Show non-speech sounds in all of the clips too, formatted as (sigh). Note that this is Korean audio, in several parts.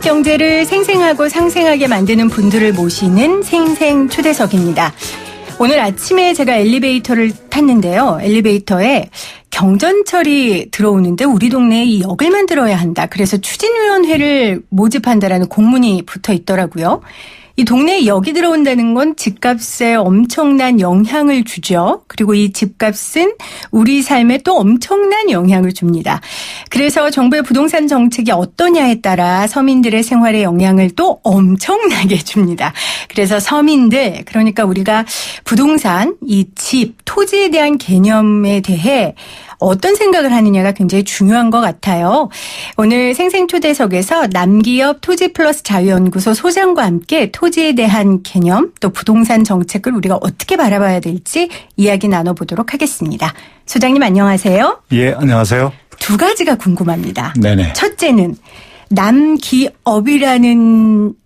한국 경제를 생생하고 상생하게 만드는 분들을 모시는 생생 초대석입니다. 오늘 아침에 제가 엘리베이터를 탔는데요. 엘리베이터에 경전철이 들어오는데 우리 동네에 이 역을 만들어야 한다. 그래서 추진위원회를 모집한다라는 공문이 붙어 있더라고요. 이 동네에 역이 들어온다는 건 집값에 엄청난 영향을 주죠. 그리고 이 집값은 우리 삶에 또 엄청난 영향을 줍니다. 그래서 정부의 부동산 정책이 어떠냐에 따라 서민들의 생활에 영향을 또 엄청나게 (laughs) 줍니다. 그래서 서민들, 그러니까 우리가 부동산, 이 집, 토지에 대한 개념에 대해 어떤 생각을 하느냐가 굉장히 중요한 것 같아요. 오늘 생생초대석에서 남기업 토지플러스 자유연구소 소장과 함께 토지에 대한 개념 또 부동산 정책을 우리가 어떻게 바라봐야 될지 이야기 나눠보도록 하겠습니다. 소장님 안녕하세요. 예, 안녕하세요. 두 가지가 궁금합니다. 네네. 첫째는 남기업이라는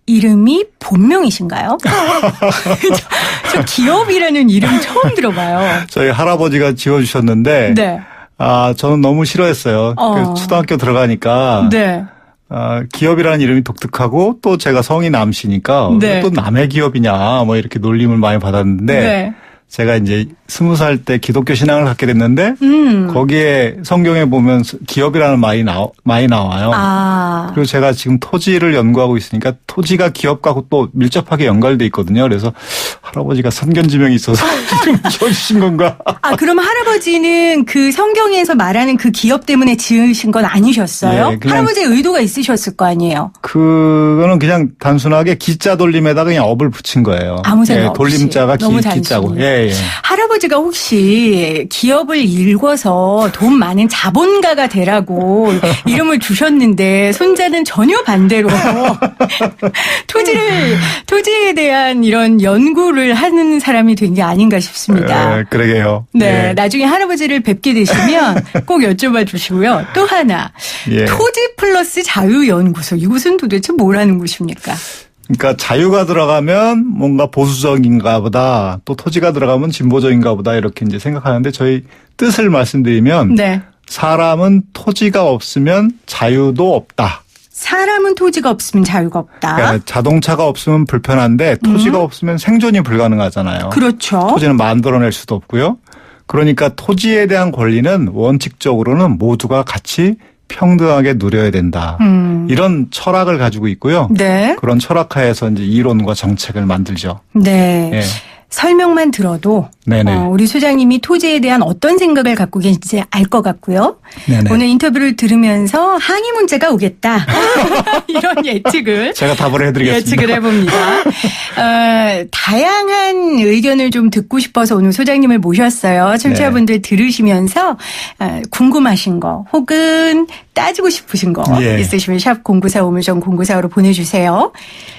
이름이 본명이신가요? 저, (laughs) 저 기업이라는 이름 처음 들어봐요. 저희 할아버지가 지어주셨는데, 네. 아, 저는 너무 싫어했어요. 어. 그래서 초등학교 들어가니까, 네. 아, 기업이라는 이름이 독특하고, 또 제가 성이 남씨니까, 네. 또 남의 기업이냐, 뭐 이렇게 놀림을 많이 받았는데, 네. 제가 이제 스무 살 때 기독교 신앙을 갖게 됐는데, 음. 거기에 성경에 보면 기업이라는 말이 나, 많이 나와요. 아. 그리고 제가 지금 토지를 연구하고 있으니까 토지가 기업과 또 밀접하게 연관돼 있거든요. 그래서 할아버지가 선견지명이 있어서 (laughs) 이름 지어주신 건가? 아, 그럼 할아버지는 그 성경에서 말하는 그 기업 때문에 지으신 건 아니셨어요? 예, 그냥- 할아버지의 의도가 있으셨을 거 아니에요? 그거는 그냥 단순하게 기자 돌림에다가 그냥 업을 붙인 거예요. 아무 생각 예, 없이. 돌림자가 기. 기자고. 예, 예. 할아버지가 혹시 기업을 읽어서 돈 많은 자본가가 되라고 (laughs) 이름을 주셨는데 손자는 전혀 반대로 (laughs) 토지를 토지에 대한 이런 연구를 하는 사람이 된 게 아닌가 싶습니다. 예, 그러게요. 네, 예. 나중에 할아버지를 뵙게 되시면 꼭 여쭤봐 주시고요. 또 하나, 예. 토지 플러스 자유연구소. 이곳은 도대체 뭘 하는 곳입니까? 그러니까 자유가 들어가면 뭔가 보수적인가 보다 또 토지가 들어가면 진보적인가 보다 이렇게 이제 생각하는데 저희 뜻을 말씀드리면 네. 사람은 토지가 없으면 자유도 없다. 사람은 토지가 없으면 자유가 없다. 그러니까 자동차가 없으면 불편한데 토지가 없으면 생존이 불가능하잖아요. 음. 그렇죠. 토지는 만들어낼 수도 없고요. 그러니까 토지에 대한 권리는 원칙적으로는 모두가 같이 평등하게 누려야 된다. 음. 이런 철학을 가지고 있고요. 네. 그런 철학하에서 이제 이론과 정책을 만들죠. 네. 예. 설명만 들어도 네네. 어, 우리 소장님이 토지에 대한 어떤 생각을 갖고 계신지 알 것 같고요. 네네. 오늘 인터뷰를 들으면서 항의 문제가 오겠다. (laughs) (laughs) 이런 예측을 제가 답을 해드리겠습니다. 예측을 해봅니다. 어, 다양한 의견을 좀 듣고 싶어서 오늘 소장님을 모셨어요. 청취자분들 들으시면서 어, 궁금하신 거 혹은 따지고 싶으신 거 예. 있으시면 샵 0945전 0945로 보내주세요.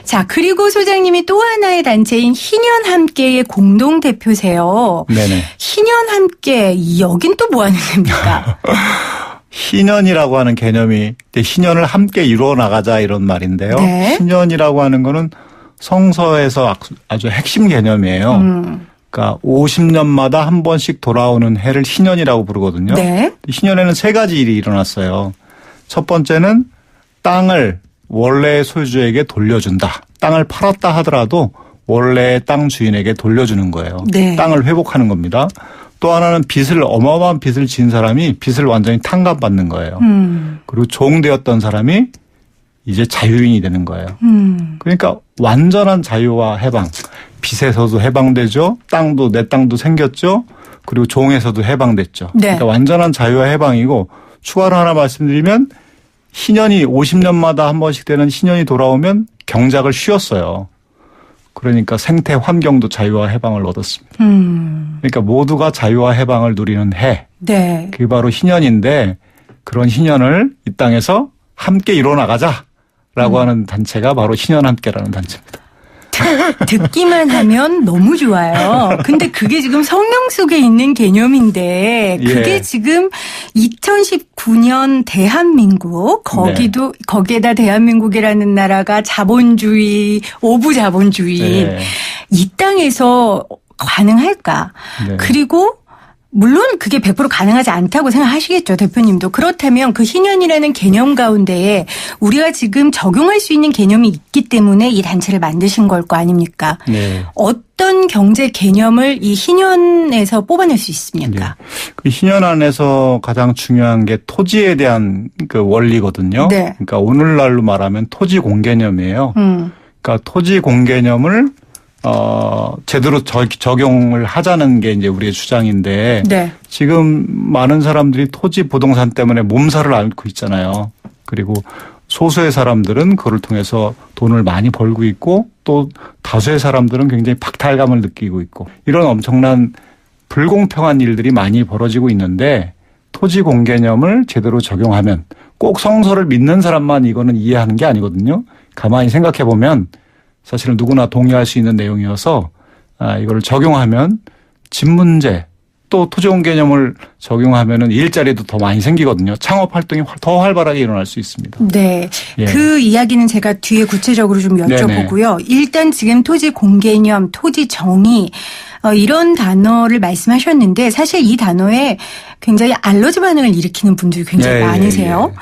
자 그리고 소장님이 또 하나의 단체인 희년 함께 의 공동 대표세요. 네네. 희년 함께 여긴 또 뭐 하는 데입니까? (laughs) 희년이라고 하는 개념이 희년을 함께 이루어 나가자 이런 말인데요. 네. 희년이라고 하는 거는 성서에서 아주 핵심 개념이에요. 음, 그러니까 50년마다 한 번씩 돌아오는 해를 희년이라고 부르거든요. 네. 희년에는 세 가지 일이 일어났어요. 첫 번째는 땅을 원래 소유주에게 돌려준다. 땅을 팔았다 하더라도 원래 땅 주인에게 돌려주는 거예요. 네. 땅을 회복하는 겁니다. 또 하나는 빚을 어마어마한 빚을 진 사람이 빚을 완전히 탕감받는 거예요. 음, 그리고 종되었던 사람이 이제 자유인이 되는 거예요. 음, 그러니까 완전한 자유와 해방. 빚에서도 해방되죠. 땅도 내 땅도 생겼죠. 그리고 종에서도 해방됐죠. 네. 그러니까 완전한 자유와 해방이고 추가로 하나 말씀드리면 희년이 50년마다 한 번씩 되는 희년이 돌아오면 경작을 쉬었어요. 그러니까 생태 환경도 자유와 해방을 얻었습니다. 음, 그러니까 모두가 자유와 해방을 누리는 해. 네. 그게 바로 희년인데 그런 희년을 이 땅에서 함께 이뤄 나가자라고 하는 단체가 바로 희년 함께라는 단체입니다. (laughs) 듣기만 하면 너무 좋아요. 근데 그게 지금 성경 속에 있는 개념인데 그게 예. 지금 2019년 대한민국 거기도 네. 거기에다 대한민국이라는 나라가 자본주의 오부 자본주의 네. 이 땅에서 가능할까? 네. 그리고 물론 그게 100% 가능하지 않다고 생각하시겠죠, 대표님도. 그렇다면 그 희년이라는 개념 가운데에 우리가 지금 적용할 수 있는 개념이 있기 때문에 이 단체를 만드신 걸 거 아닙니까? 네. 어떤 경제 개념을 이 희년에서 뽑아낼 수 있습니까? 그 희년 안에서 가장 중요한 게 토지에 대한 그 원리거든요. 네. 그러니까 오늘날로 말하면 토지 공개념이에요. 음. 그러니까 토지 공개념을 어 제대로 적- 적용을 하자는 게 이제 우리의 주장인데 네. 지금 많은 사람들이 토지 부동산 때문에 몸살을 앓고 있잖아요. 그리고 소수의 사람들은 그를 통해서 돈을 많이 벌고 있고 또 다수의 사람들은 굉장히 박탈감을 느끼고 있고 이런 엄청난 불공평한 일들이 많이 벌어지고 있는데 토지 공개념을 제대로 적용하면 꼭 성서를 믿는 사람만 이거는 이해하는 게 아니거든요. 가만히 생각해 보면 사실은 누구나 동의할 수 있는 내용이어서 아, 이걸 적용하면 집 문제 또 토지공 개념을 적용하면은 일자리도 더 많이 생기거든요. 창업 활동이 활- 더 활발하게 일어날 수 있습니다. 네. 예. 그 이야기는 제가 뒤에 구체적으로 좀 여쭤보고요. 일단 지금 토지 공개념, 토지 정의, 어, 이런 단어를 말씀하셨는데 사실 이 단어에 굉장히 알러지 반응을 일으키는 분들이 굉장히 예, 예, 많으세요.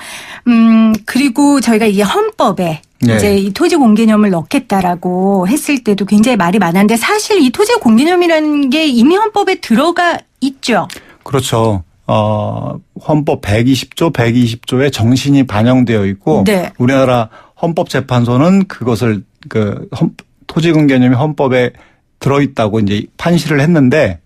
음, 그리고 저희가 이게 헌법에 예. 이제 이 토지 공개념을 넣겠다라고 했을 때도 굉장히 말이 많았는데 사실 이 토지 공개념이라는 게 이미 헌법에 들어가 있죠. 그렇죠. 어, 헌법 120조, 120조의 정신이 반영되어 있고 네. 우리나라 헌법재판소는 그것을 그 헌- 토지 공 개념이 헌법에 들어있다고 이제 판시를 했는데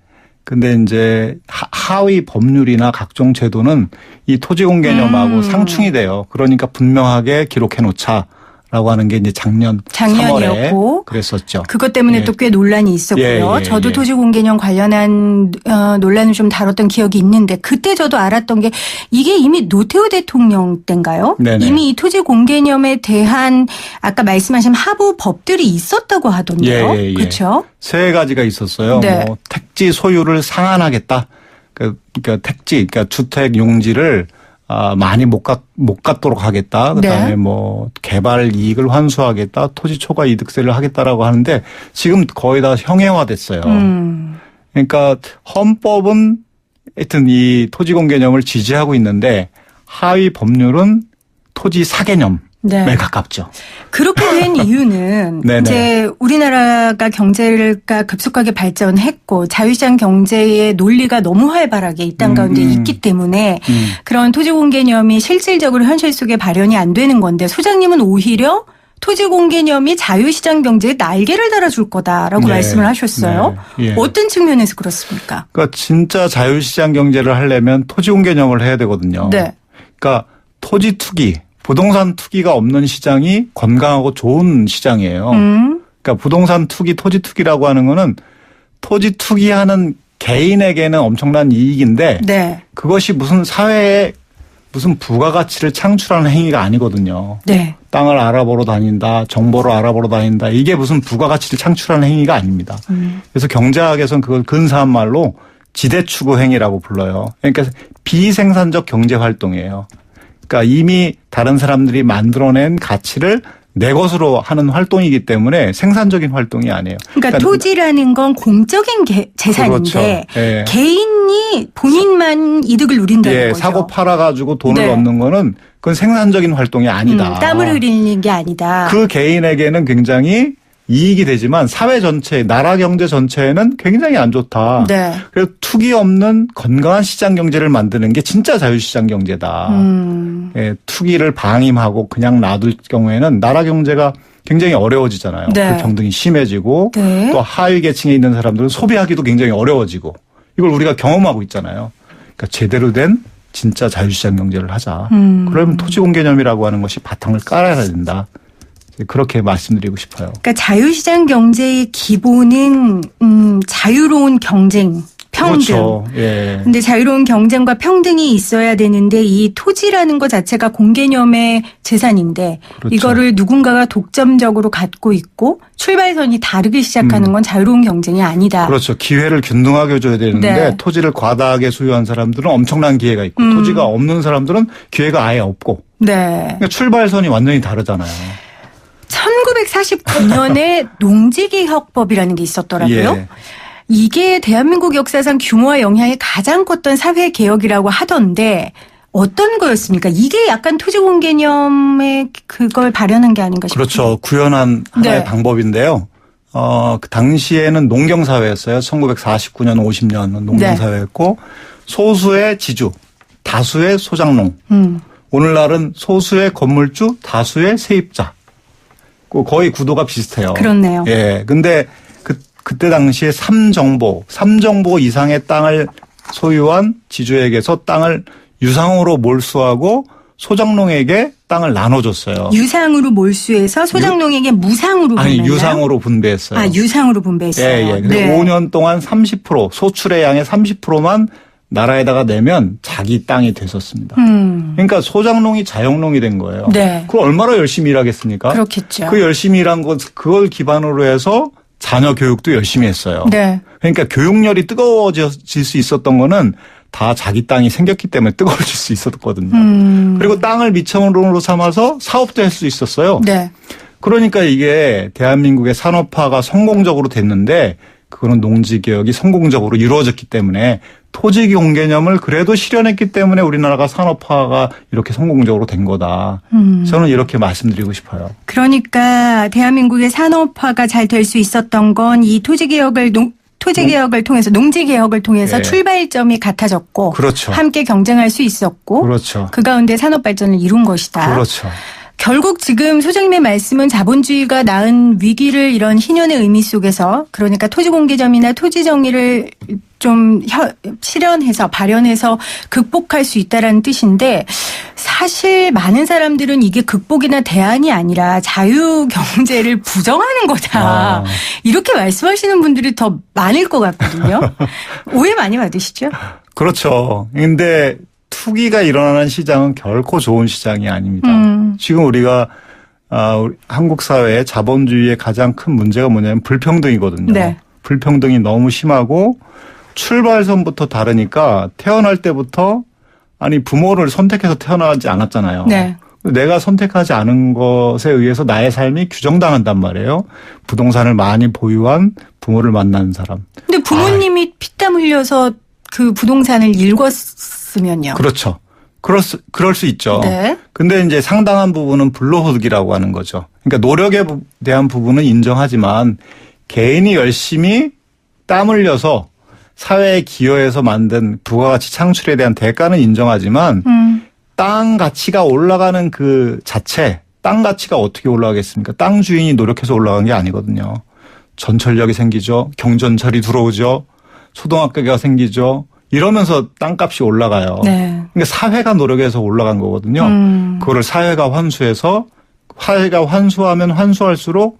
근데 이제 하- 하위 법률이나 각종 제도는 이 토지 공 개념하고 음. 상충이 돼요. 그러니까 분명하게 기록해 놓자 라고 하는 게 이제 작년 작년이었고 3월에 그랬었죠. 그것 때문에 예. 또꽤 논란이 있었고요. 예, 예, 저도 예. 토지 공개념 관련한 어, 논란을 좀 다뤘던 기억이 있는데 그때 저도 알았던 게 이게 이미 노태우 대통령 때인가요? 네네. 이미 이 토지 공개념에 대한 아까 말씀하신 하부 법들이 있었다고 하던데요. 예, 예, 예. 그렇죠? 세 가지가 있었어요. 네. 뭐 택지 소유를 상한하겠다. 그- 그러니까 택지, 그러니까 주택 용지를 아, 많이 못, 갖, 못 갖도록 하겠다. 그 다음에 네. 뭐 개발 이익을 환수하겠다. 토지 초과 이득세를 하겠다라고 하는데 지금 거의 다 형해화 됐어요. 음. 그러니까 헌법은 하여튼 이 토지공 개념을 지지하고 있는데 하위 법률은 토지 사개념 에 네. 가깝죠. 그렇게 된 (laughs) 이유는 네네. 이제 우리나라가 경제가 급속하게 발전했고 자유시장 경제의 논리가 너무 활발하게 이땅 음, 가운데 음. 있기 때문에 음. 그런 토지 공개념이 실질적으로 현실 속에 발현이 안 되는 건데 소장님은 오히려 토지 공개념이 자유시장 경제에 날개를 달아줄 거다라고 네. 말씀을 하셨어요. 네. 예. 어떤 측면에서 그렇습니까? 그러니까 진짜 자유시장 경제를 하려면 토지 공 개념을 해야 되거든요. 네. 그러니까 토지 투기, 부동산 투기가 없는 시장이 건강하고 좋은 시장이에요. 음. 그러니까 부동산 투기, 토지 투기라고 하는 거는 토지 투기하는 개인에게는 엄청난 이익인데 네. 그것이 무슨 사회에 무슨 부가가치를 창출하는 행위가 아니거든요. 네. 땅을 알아보러 다닌다, 정보를 알아보러 다닌다. 이게 무슨 부가가치를 창출하는 행위가 아닙니다. 음. 그래서 경제학에서는 그걸 근사한 말로 지대 추구 행위라고 불러요. 그러니까 비생산적 경제 활동이에요. 그러니까 이미 다른 사람들이 만들어낸 가치를 내 것으로 하는 활동이기 때문에 생산적인 활동이 아니에요. 그러니까, 토지라는 건 공적인 게- 재산인데 그렇죠. 예. 개인이 본인만 이득을 누린다는 예, 거죠. 사고 팔아 가지고 돈을 네. 얻는 거는 그건 생산적인 활동이 아니다. 음, 땀을 흘리는 게 아니다. 그 개인에게는 굉장히 이익이 되지만 사회 전체, 나라 경제 전체에는 굉장히 안 좋다. 네. 그래서 투기 없는 건강한 시장 경제를 만드는 게 진짜 자유시장 경제다. 음. 예, 투기를 방임하고 그냥 놔둘 경우에는 나라 경제가 굉장히 어려워지잖아요. 네. 불평등이 심해지고 네. 또 하위 계층에 있는 사람들은 소비하기도 굉장히 어려워지고 이걸 우리가 경험하고 있잖아요. 그러니까 제대로 된 진짜 자유시장 경제를 하자. 음. 그러면 토지공 개념이라고 하는 것이 바탕을 깔아야 된다. 그렇게 말씀드리고 싶어요. 그러니까 자유시장 경제의 기본은 음, 자유로운 경쟁, 평등. 그렇죠. 예. 근데 자유로운 경쟁과 평등이 있어야 되는데 이 토지라는 것 자체가 공개념의 재산인데 그렇죠. 이거를 누군가가 독점적으로 갖고 있고 출발선이 다르게 시작하는 건 자유로운 경쟁이 아니다. 음. 그렇죠. 기회를 균등하게 줘야 되는데 네. 토지를 과다하게 소유한 사람들은 엄청난 기회가 있고 음. 토지가 없는 사람들은 기회가 아예 없고 네. 그러니까 출발선이 완전히 다르잖아요. 1949년에 (laughs) 농지개혁법이라는 게 있었더라고요. 예. 이게 대한민국 역사상 규모와 영향이 가장 컸던 사회 개혁이라고 하던데 어떤 거였습니까? 이게 약간 토지공 개념의 그걸 발현한 게 아닌가 싶어요. 그렇죠. 구현한 하나의 네. 방법인데요. 어, 그 당시에는 농경 사회였어요. 1949년, 50년은 농경 사회였고, 소수의 지주, 다수의 소장농. 음. 오늘날은 소수의 건물주, 다수의 세입자. 그 거의 구도가 비슷해요. 그렇네요. 예. 근데 그, 그때 당시에 삼정보, 삼정보 이상의 땅을 소유한 지주에게서 땅을 유상으로 몰수하고 소장농에게 땅을 나눠줬어요. 유상으로 몰수해서 소장농에게 무상으로 아니, 분배했나요? 유상으로 분배했어요. 아, 유상으로 분배했어요. 예, 예. 네. 5년 동안 30% 소출의 양의 30%만 나라에다가 내면 자기 땅이 됐었습니다. 음. 그러니까 소장농이 자영농이 된 거예요. 네. 그걸 얼마나 열심히 일하겠습니까? 그렇겠죠. 그 열심히 일한 것 그걸 기반으로 해서 자녀 교육도 열심히 했어요. 네. 그러니까 교육열이 뜨거워질 수 있었던 거는 다 자기 땅이 생겼기 때문에 뜨거워질 수 있었거든요. 음. 그리고 땅을 미천으로 삼아서 사업도 할 수 있었어요. 네. 그러니까 이게 대한민국의 산업화가 성공적으로 됐는데 그거는 농지 개혁이 성공적으로 이루어졌기 때문에 토지 공개념을 그래도 실현했기 때문에 우리나라가 산업화가 이렇게 성공적으로 된 거다. 음. 저는 이렇게 말씀드리고 싶어요. 그러니까 대한민국의 산업화가 잘 될 수 있었던 건 이 토지 개혁을 농 토지 개혁을 통해서 농지 개혁을 통해서 네. 출발점이 같아졌고 그렇죠. 함께 경쟁할 수 있었고 그렇죠. 그 가운데 산업 발전을 이룬 것이다. 그렇죠. 결국 지금 소장님의 말씀은 자본주의가 낳은 위기를 이런 희년의 의미 속에서 그러니까 토지 공개점이나 토지 정의를 좀 혀- 실현해서 발현해서 극복할 수 있다라는 뜻인데 사실 많은 사람들은 이게 극복이나 대안이 아니라 자유 경제를 부정하는 거다. 아. 이렇게 말씀하시는 분들이 더 많을 것 같거든요. (laughs) 오해 많이 받으시죠? 그렇죠. 근데 투기가 일어나는 시장은 결코 좋은 시장이 아닙니다. 음. 지금 우리가 아, 한국 사회의 자본주의의 가장 큰 문제가 뭐냐면 불평등이거든요. 네. 불평등이 너무 심하고 출발선부터 다르니까 태어날 때부터 아니 부모를 선택해서 태어나지 않았잖아요. 네. 내가 선택하지 않은 것에 의해서 나의 삶이 규정당한단 말이에요. 부동산을 많이 보유한 부모를 만난 사람. 근데 부모님이 피땀 흘려서 그 부동산을 일궜으면요. 그렇죠. 그럴 수, 그럴 수 있죠. 네. 근데 이제 상당한 부분은 불로소득이라고 하는 거죠. 그러니까 노력에 부- 대한 부분은 인정하지만 개인이 열심히 땀 흘려서 사회에 기여해서 만든 부가가치 창출에 대한 대가는 인정하지만 음. 땅 가치가 올라가는 그 자체, 땅 가치가 어떻게 올라가겠습니까? 땅 주인이 노력해서 올라간 게 아니거든요. 전철역이 생기죠. 경전철이 들어오죠. 초등학교가 생기죠. 이러면서 땅값이 올라가요. 네. 그러니까 사회가 노력해서 올라간 거거든요. 음. 그거를 사회가 환수해서 사회가 환수하면 환수할수록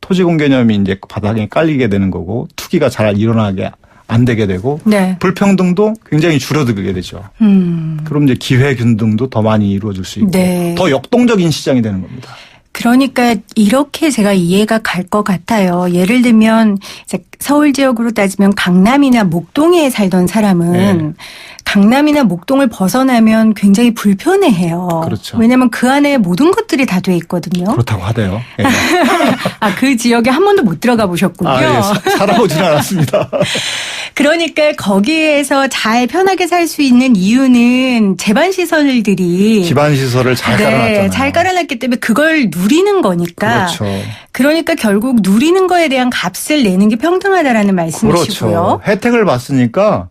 토지공 개념이 이제 바닥에 깔리게 되는 거고 투기가 잘 일어나게 안 되게 되고 네. 불평등도 굉장히 줄어들게 되죠. 음. 그럼 이제 기회 균등도 더 많이 이루어질 수 있고 네. 더 역동적인 시장이 되는 겁니다. 그러니까 이렇게 제가 이해가 갈 것 같아요. 예를 들면 이제 서울 지역으로 따지면 강남이나 목동에 살던 사람은 네. 강남이나 목동을 벗어나면 굉장히 불편해해요. 그렇죠. 왜냐하면 그 안에 모든 것들이 다 돼 있거든요. 그렇다고 하대요. 예. (laughs) 아, 그 지역에 한 번도 못 들어가 보셨군요. 아, 예. 사- 살아보지는 않았습니다. (laughs) 그러니까 거기에서 잘 편하게 살 수 있는 이유는 제반 시설들이 기반 시설을 잘 깔아놨잖아요. 네, 잘 깔아놨기 때문에 그걸 누리는 거니까. 그렇죠. 그러니까 결국 누리는 거에 대한 값을 내는 게 평등하다라는 말씀이시고요. 그렇죠. 혜택을 받으니까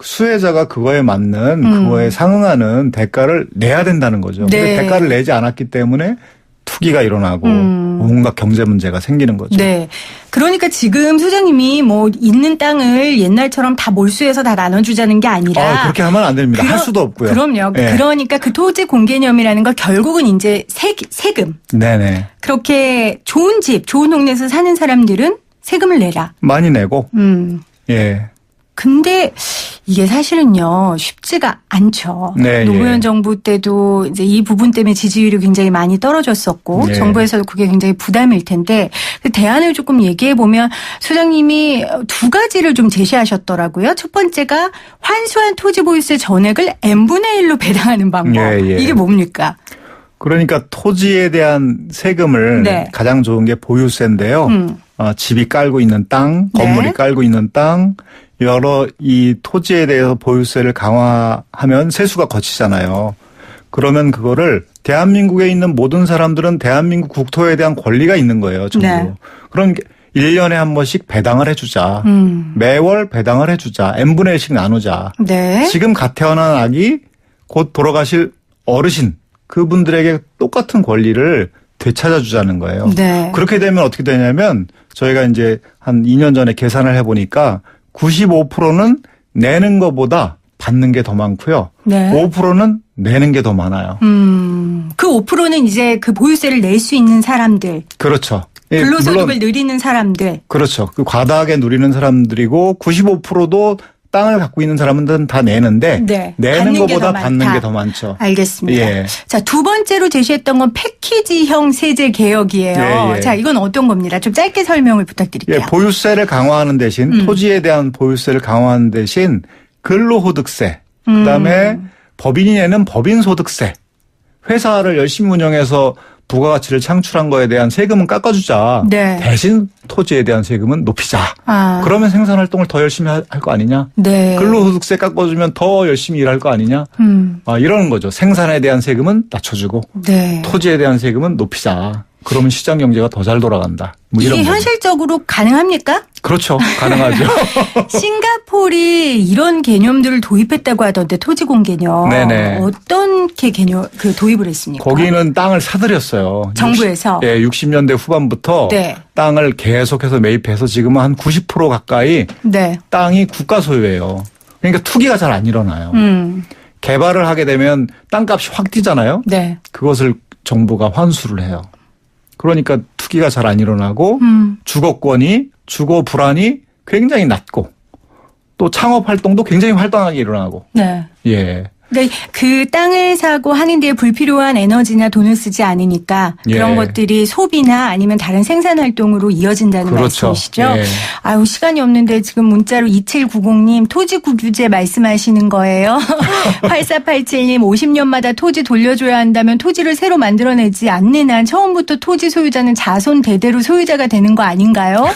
수혜자가 그거에 맞는 음. 그거에 상응하는 대가를 내야 된다는 거죠. 네. 근데 대가를 내지 않았기 때문에 투기가 일어나고 음. 온갖 경제 문제가 생기는 거죠. 네. 그러니까 지금 소장님이 뭐 있는 땅을 옛날처럼 다 몰수해서 다 나눠주자는 게 아니라 아, 그렇게 하면 안 됩니다. 할 그러- 수도 없고요. 그럼요. 예. 그러니까 그 토지 공개념이라는 걸 결국은 이제 세, 세금. 네네. 그렇게 좋은 집, 좋은 동네에서 사는 사람들은 세금을 내라. 많이 내고 음. 예. 근데 이게 사실은요 쉽지가 않죠. 네, 노무현 예. 정부 때도 이제 이 부분 때문에 지지율이 굉장히 많이 떨어졌었고 네. 정부에서도 그게 굉장히 부담일 텐데 그 대안을 조금 얘기해 보면 소장님이 두 가지를 좀 제시하셨더라고요. 첫 번째가 환수한 토지 보유세 전액을 n 분의 1로 배당하는 방법. 예, 예. 이게 뭡니까? 그러니까 토지에 대한 세금을 네. 가장 좋은 게 보유세인데요. 음. 어, 집이 깔고 있는 땅, 네. 건물이 깔고 있는 땅, 여러 이 토지에 대해서 보유세를 강화하면 세수가 거치잖아요. 그러면 그거를 대한민국에 있는 모든 사람들은 대한민국 국토에 대한 권리가 있는 거예요. 전부. 네. 그런 게 1년에 한 번씩 배당을 해주자. 음. 매월 배당을 해주자. n분의 1씩 나누자. 네. 지금 갓 태어난 아기 곧 돌아가실 어르신 그분들에게 똑같은 권리를 되찾아 주자는 거예요. 네. 그렇게 되면 어떻게 되냐면 저희가 이제 한 2년 전에 계산을 해보니까 95%는 내는 것보다 받는 게 더 많고요. 네. 5%는 내는 게 더 많아요. 음. 그 5%는 이제 그 보유세를 낼 수 있는 사람들, 그렇죠. 예, 근로소득을 물론 누리는 사람들. 그렇죠. 그 과다하게 누리는 사람들이고 95%도 땅을 갖고 있는 사람들은 다 내는데 네. 내는 것보다 더 받는. 게 더 많죠. 알겠습니다. 예. 자, 두 번째로 제시했던 건 패키지형 세제 개혁이에요. 예, 예. 자, 이건 어떤 겁니다. 좀 짧게 설명을 부탁드릴게요. 예, 보유세를 강화하는 대신 음. 토지에 대한 보유세를 강화하는 대신 근로소득세, 음. 그다음에 법인이 내는 법인소득세, 회사를 열심히 운영해서 부가가치를 창출한 거에 대한 세금은 깎아주자. 네. 대신 토지에 대한 세금은 높이자. 아. 그러면 생산 활동을 더 열심히 할 거 아니냐? 네. 근로소득세 깎아주면 더 열심히 일할 거 아니냐? 음. 아, 이러는 거죠. 생산에 대한 세금은 낮춰주고 네. 토지에 대한 세금은 높이자. 그러면 시장 경제가 더 잘 돌아간다. 뭐 이런 이게 거죠. 현실적으로 가능합니까? 그렇죠. 가능하죠. (laughs) 싱가폴이 이런 개념들을 도입했다고 하던데 토지 공 개념. 네네. 어떻게 개념 그 도입을 했습니까? 거기는 땅을 사들였어요. 정부에서? 60, 예, 60년대 후반부터 네. 땅을 계속해서 매입해서 지금은 한 90% 가까이 네. 땅이 국가 소유예요. 그러니까 투기가 잘 안 일어나요. 음. 개발을 하게 되면 땅값이 확 뛰잖아요. 네. 그것을 정부가 환수를 해요. 그러니까 투기가 잘 안 일어나고 음. 주거권이 주거 불안이 굉장히 낮고 또 창업 활동도 굉장히 활동하게 일어나고 네. 예. 근데 그 땅을 사고 하는 데 불필요한 에너지나 돈을 쓰지 않으니까 그런 예. 것들이 소비나 아니면 다른 생산 활동으로 이어진다는 그렇죠. 말씀이시죠? 예. 아유 시간이 없는데 지금 문자로 2790님 토지 국유제 말씀하시는 거예요. (laughs) 8487님 50년마다 토지 돌려줘야 한다면 토지를 새로 만들어내지 않는 한 처음부터 토지 소유자는 자손 대대로 소유자가 되는 거 아닌가요?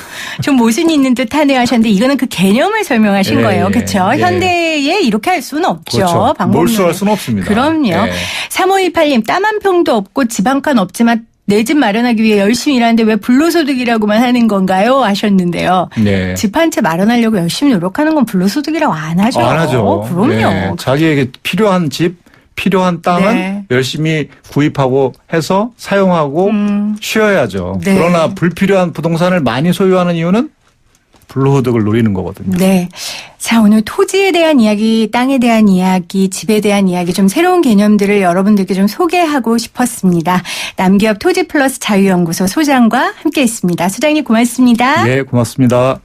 좀 모순이 있는 듯 하네 하셨는데 이거는 그 개념을 설명하신 예, 거예요. 예, 그렇죠? 예. 현대에 이렇게 할 수는 없죠. 그렇죠. 방법론을. 몰수할 수는 없습니다. 그럼요. 예. 3528님 땅한 평도 없고 집 한 칸 없지만 내집 마련하기 위해 열심히 일하는데 왜 불로소득이라고만 하는 건가요? 하셨는데요. 네. 집 한 채 마련하려고 열심히 노력하는 건 불로소득이라고 안 하죠. 안 하죠. 그럼요. 네. 자기에게 필요한 집, 필요한 땅은 네. 열심히 구입하고 해서 사용하고 음. 쉬어야죠. 네. 그러나 불필요한 부동산을 많이 소유하는 이유는 불로소득을 노리는 거거든요. 네. 자, 오늘 토지에 대한 이야기, 땅에 대한 이야기, 집에 대한 이야기, 좀 새로운 개념들을 여러분들께 좀 소개하고 싶었습니다. 남기업 토지 플러스 자유연구소 소장과 함께 했습니다. 소장님 고맙습니다. 예, 고맙습니다.